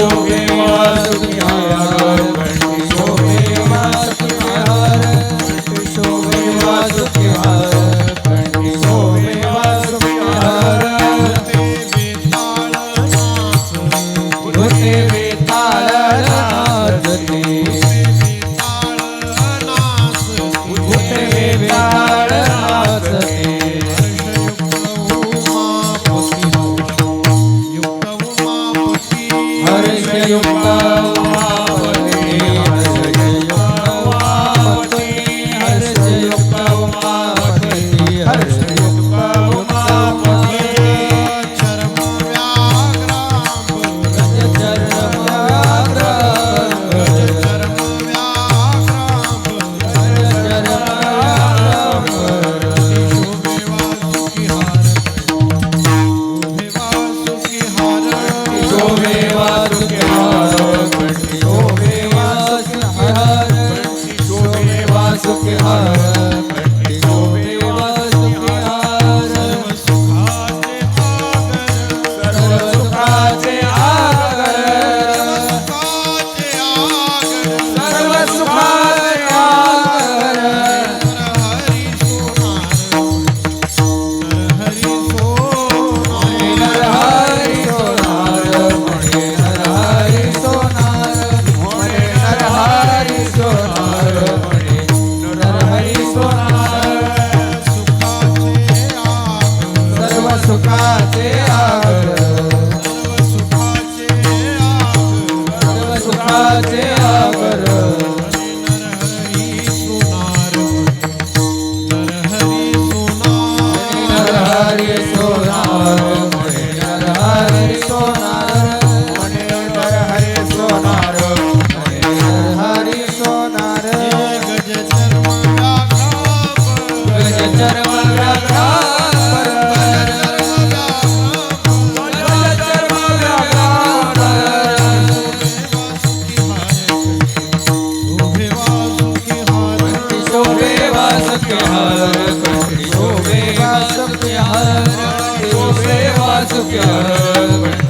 योगी वासुकिया Yumma ਪਿਆਰ ਹੋਵੇ ਵਸ ਪਿਆਰ ਹੋਵੇ ਵਸ ਪਿਆਰ